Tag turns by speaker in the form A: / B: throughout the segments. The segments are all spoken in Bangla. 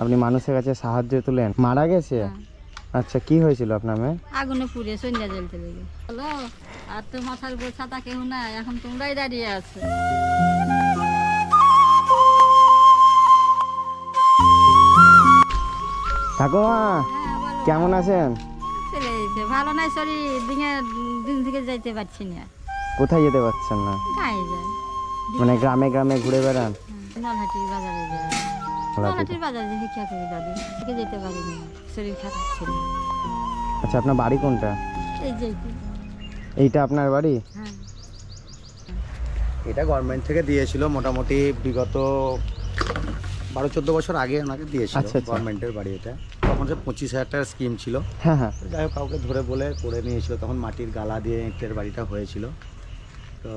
A: আপনি মানুষের কাছে সাহায্য তুলেন। মারা গেছে?
B: হ্যাঁ।
A: আচ্ছা কি হয়েছিল আপনার মেয়ে?
B: আগুনে পুড়ে সন্ধ্যা জ্বলতে লেগে হলো আর তো মাথার উপর ছাতা কেউ নাই এখন তোমরাই দাঁড়িয়ে আছো।
A: ঠাকুমা
B: হ্যাঁ
A: কেমন আছেন?
B: ভালো নাই শরীর। দিনে দিন থেকে যাইতে পারছি না।
A: কোথায় যেতে পারছেন না?
B: গায়ে যায়।
A: মানে গ্রামে গ্রামে ঘুরে বেড়ান?
B: নলহাটির বাজারে যায় নলহাটির বাজারে যে ভিক্ষা করি দাদু থেকে যেতে পারিনি। শরীর খারাপ ছিল।
A: আচ্ছা আপনার বাড়ি কোনটা?
B: এই যেতে
A: এইটা। আপনার বাড়ি?
B: হ্যাঁ।
C: এটা গভর্নমেন্ট থেকে দিয়েছিল মোটামুটি বিগত বারো চোদ্দ বছর আগে ওনাকে দিয়েছিল
A: আচ্ছা, আচ্ছা।
C: গভর্নমেন্টের বাড়ি এটা। তখন সে পঁচিশ হাজার টাকার স্কিম ছিল
A: হ্যাঁ হ্যাঁ।
C: যাই হোক কাউকে ধরে বলে করে নিয়েছিল। তখন মাটির গালা দিয়ে ইটের বাড়িটা হয়েছিল। তো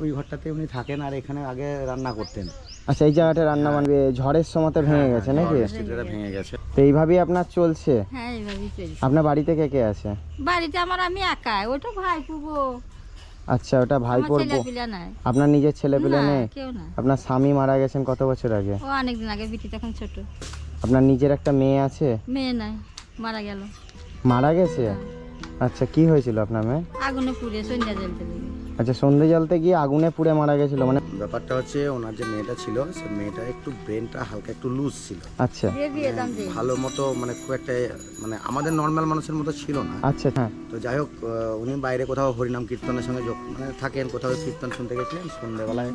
C: ওই ঘরটাতে উনি থাকেন আর এখানে আগে রান্না করতেন।
A: আচ্ছা এই জায়গাটা রান্না বান্না ঝড়ের সময়তে ভেঙে গেছে নাকি?
C: ভেঙে গেছে।
A: তো এইভাবেই আপনার চলছে?
B: হ্যাঁ এইভাবেই চলছে।
A: আপনার বাড়িতে কে কে আছে?
B: বাড়িতে আমার আমি একা ওটা ভাই পুবো
A: আচ্ছা ওটা ভাই পড়ব আপনার নিজের ছেলে পেলে নেই? আপনার স্বামী মারা গেছেন কত বছর আগে?
B: ও অনেকদিন আগে বিটি তখন ছোট।
A: আপনার নিজের একটা মেয়ে আছে?
B: মেয়ে নাই মারা গেল।
A: মারা গেছে? আচ্ছা কি হয়েছিল আপনার মেয়ে?
B: আগুনে পুড়ে সন্ধ্যা জ্বলতে লেগে
A: আচ্ছা সন্ধে জ্বলতে গিয়ে আগুনে পুড়ে মারা গেছিল মানে
C: ব্যাপারটা হচ্ছে ওনার যে মেয়েটা ছিল সে মেয়েটা একটু ব্রেনটা হালকা একটু লুজ ছিল।
A: আচ্ছা।
C: ভালো মতো মানে খুব একটা মানে আমাদের নর্মাল মানুষের মতো ছিল না।
A: আচ্ছা হ্যাঁ।
C: তো যাই হোক উনি বাইরে কোথাও হরিনাম কীর্তনের সঙ্গে যোগ মানে থাকেন কোথাও কীর্তন শুনতে গেছিলেন সন্ধ্যেবেলায়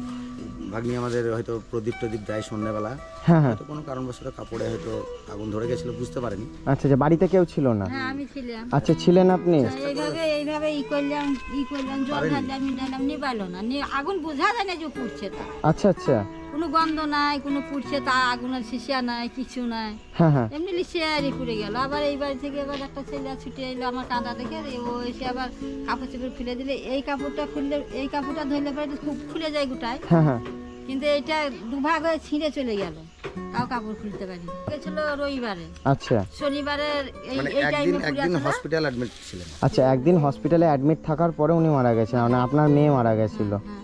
C: ভাগ্নি আমাদের হয়তো প্রদীপ টদীপ দেয় সন্ধ্যেবেলা
A: হ্যাঁ হ্যাঁ।
C: হয়তো কোনো কারণবশত কাপড়ে হয়তো আগুন ধরে গেছিল বুঝতে পারেনি।
A: আচ্ছা আচ্ছা বাড়িতে কেউ ছিল না?
B: হ্যাঁ আমি ছিলাম।
A: আচ্ছা ছিলেন আপনি?
B: এইভাবে এইভাবে ই করলাম ই করলাম জল ঢাললাম ই ঢাললাম নিবাইলো না আগুন বোঝা যায় না যে পুড়ছে তা।
A: আচ্ছা আচ্ছা।
B: কোনো গন্ধ নাই কোনো পুড়ছে তা আগুনের শিশিয়া নাই কিছু নাই।
A: হ্যাঁ হ্যাঁ।
B: এমনি লিশিয়ারি পুড়ে গেল। আবার এই বাড়ি থেকে এবার একটা ছেলে ছুটে এলো আমার কাঁদা দেখে ও এসে আবার কাপড় চোপড় খুলে দিলে। এই কাপড়টা খুললে এই কাপড়টা ধরলে পরে খুব খুলে যায় গোটায়।
A: হ্যাঁ।
B: কিন্তু এটা দুভাগ হয়ে ছিঁড়ে চলে গেল। তাও কাপড় খুলতে পারি গেছিল রবিবারে।
A: আচ্ছা।
B: শনিবারে এই
C: মানে
B: এই
C: একদিন
B: টাইমে
C: একদিন হসপিটাল অ্যাডমিট ছিলেন।
A: আচ্ছা একদিন হসপিটালে অ্যাডমিট থাকার পরে উনি মারা গেছেন মানে আপনার মেয়ে মারা গেছিল।
B: হ্যাঁ।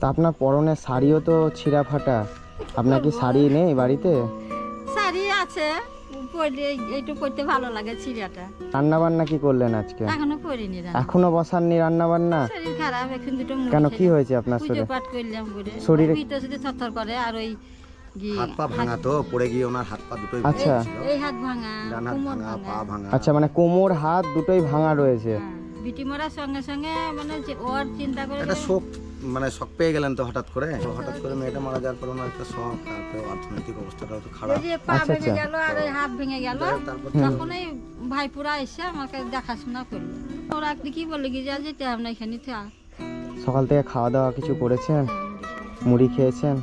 A: তা আপনার পরনে শাড়িও তো ছিঁড়া ফাটা আপনার কি শাড়ি নেই বাড়িতে?
B: আছে। পরলে এইটু পরতে ভালো লাগে চিড়িয়াটা।
A: রান্না বান্না কি করলেন আজকে?
B: এখনও পরিনি রান্না।
A: এখনও বসাননি রান্না বান্না
B: শরীর খারাপ এখন দুটো
A: কেন কি হয়েছে আপনার শরীরে?
B: পাঠ করলাম করে
A: শরীরে-
B: ভিতর শুধু থরথর করে আর ওই
C: হাত পা ভাঙা তো পড়ে গিয়ে ওনার হাত পা দুটোই
A: আচ্ছা।
B: এই হাত ভাঙা
C: ডান হাত ভাঙা
B: ভাঙা।
C: পা ভাঙা।
A: আচ্ছা মানে কোমর হাত দুটোই ভাঙা রয়েছে।
B: হ্যাঁ, বিটি মরার সঙ্গে সঙ্গে মানে যে ওর চিন্তা করে
C: একটা শোক মানে শখ পেয়ে গেলেন তো হঠাৎ করে? হঠাৎ করে মেয়েটা মারা যাওয়ার পর ওনার একটা শখ তারপরে অর্থনৈতিক অবস্থাটাও তো খারাপ।
B: যে পা
A: আচ্ছা,
B: ভেঙে
A: আচ্ছা।
B: গেল আর হাত ভেঙে গেল।
C: তারপর
B: তখন এই ভাইপুরা এসে আমাকে দেখাশোনা করল। ওরা একদিন কি বলে কি যা যেতে আমরা এখানে থাক
A: সকাল থেকে খাওয়া দাওয়া কিছু করেছেন? মুড়ি খেয়েছেন?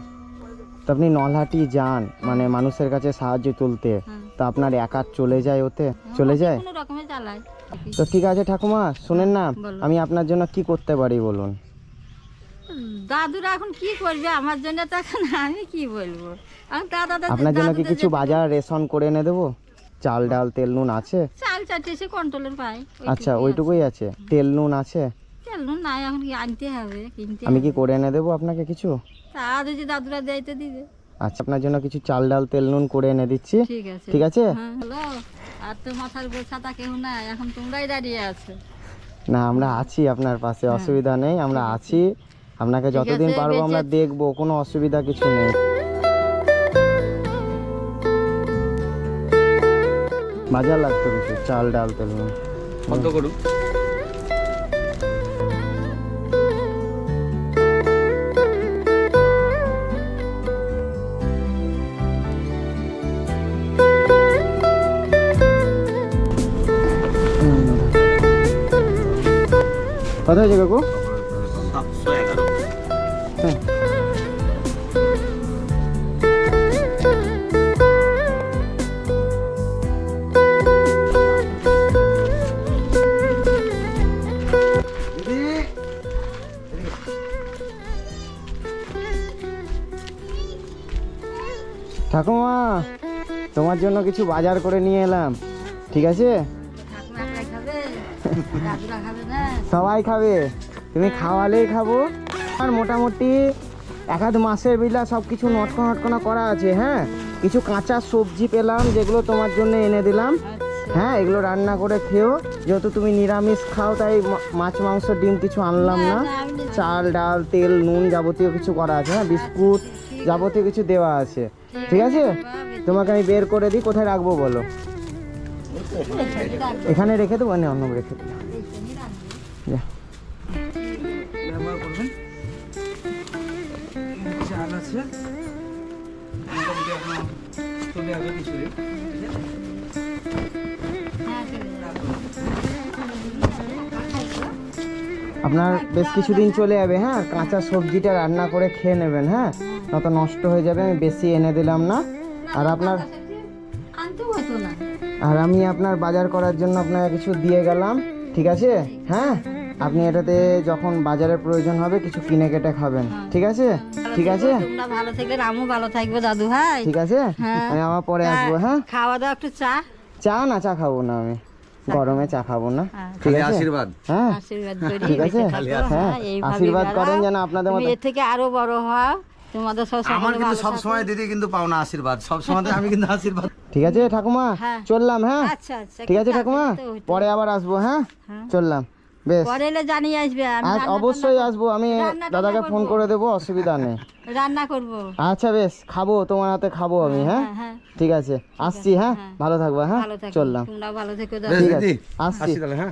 A: তো আপনি নলহাটি যান মানে মানুষের কাছে সাহায্য তুলতে।
B: হ্যাঁ।
A: তো আপনার একা চলে যায় ওতে? চলে যায়?
B: কোনো রকমে চালাই
A: তো ঠিক আছে ঠাকুমা শুনেন না আমি আপনার জন্য কি করতে পারি বলুন?
B: দাদুরা এখন কি করবে? আমার জন্য তো এখন আমি কি বলব? আমি দাদা
A: আপনার জন্য কি কিছু বাজার রেশন করে এনে দেবো? চাল ডাল তেল নুন আছে?
B: চাল চারটে এসে কন্ট্রোলের পাই
A: আচ্ছা ওইটুকুই আছে। তেল নুন আছে?
B: তেল নুন নাই এখন কি আনতে হবে কিনতে
A: আমি কি করে এনে দেবো আপনাকে কিছু?
B: তা যদি দাদুরা দেয় তো দিবে।
A: আচ্ছা আপনার জন্য কিছু চাল ডাল তেল নুন করে এনে দিচ্ছি।
B: ঠিক আছে।
A: ঠিক আছে?
B: হ্যাঁ আর তো মাথার উপর ছাতা কেউ নাই এখন তোমরাই দাঁড়িয়ে আছো।
A: না আমরা আছি আপনার পাশে অসুবিধা নেই আমরা আছি। আপনাকে যতদিন পারব আমরা দেখব কোনো অসুবিধা কিছু নেই। বাজার লাগতো কিছু চাল ডাল তেল নুন।
C: বন্ধ করুন।
A: কত হয়েছে কাকু হ্যাঁ। ঠাকুমা তোমার জন্য কিছু বাজার করে নিয়ে এলাম। ঠিক আছে? সবাই খাবে। তুমি খাওয়ালেই খাব। আর মোটামুটি এক আধ মাসের বিলা সব কিছু নটকনা নটকনা করা আছে হ্যাঁ? কিছু কাঁচা সবজি পেলাম যেগুলো তোমার জন্য এনে দিলাম।
B: আচ্ছা।
A: হ্যাঁ এগুলো রান্না করে খেও যেহেতু তুমি নিরামিষ খাও তাই মাছ মাংস ডিম কিছু আনলাম না। চাল ডাল তেল নুন যাবতীয় কিছু করা আছে হ্যাঁ? বিস্কুট যাবতীয় কিছু দেওয়া আছে। ঠিক আছে? তোমাকে আমি বের করে দিই কোথায় রাখব বলো? এখানে রেখে দেবো না অন্য রেখে দেবো।
D: আপনার।
A: বেশ কিছুদিন চলে যাবে হ্যাঁ? কাঁচা সবজিটা রান্না করে খেয়ে নেবেন হ্যাঁ? নয়তো নষ্ট হয়ে যাবে, আমি বেশি এনে দিলাম না। আর আপনার আর আমি আপনার বাজার করার জন্য আপনাকে কিছু দিয়ে গেলাম ঠিক আছে? হ্যাঁ? আপনি এটাতে যখন বাজারের প্রয়োজন হবে কিছু কিনে কেটে খাবেন ঠিক আছে? ঠিক আছে?
B: তোমরা ভালো থাকলে আমও ভালো থাকবে দাদু ভাই।
A: ঠিক আছে?
B: হ্যাঁ।
A: আমি আমার পরে আসব হ্যাঁ?
B: খাওয়া দাওয়া একটু চা?
A: চা না চা খাব না আমি। গরমে চা খাব না।
B: হ্যাঁ।
A: ঠিক আছে?
C: আশীর্বাদ।
A: হ্যাঁ?
B: আশীর্বাদ করি।
A: ঠিক আছে? হ্যাঁ
B: হ্যাঁ,
A: আশীর্বাদ করেন যেন আপনাদের মতো
B: এর থেকে আরও বড় হও। তোমাদের সব
C: আমার কিন্তু সব সময় দিদি কিন্তু পাও না আশীর্বাদ। সব সময় আমি কিন্তু আশীর্বাদ
A: ঠিক আছে ঠাকুমা?
B: হ্যাঁ।
A: চললাম হ্যাঁ?
B: আচ্ছা আচ্ছা
A: ঠিক আছে ঠাকুমা। পরে আবার আসব হ্যাঁ?
B: হ্যাঁ।
A: চললাম বেশ।
B: পরে এলে জানিয়ে আসবে আমি
A: অবশ্যই আসব আমি দাদাকে ফোন করে দেবো অসুবিধা নেই।
B: রান্না করব।
A: আচ্ছা বেশ খাব তোমার হাতে খাব আমি হ্যাঁ
B: হ্যাঁ?
A: ঠিক আছে আসছি হ্যাঁ। ভালো থাকব হ্যাঁ? চললাম।
B: ভালো থেকো
A: ঠিক আছে আসছি।
C: তাহলে হ্যাঁ?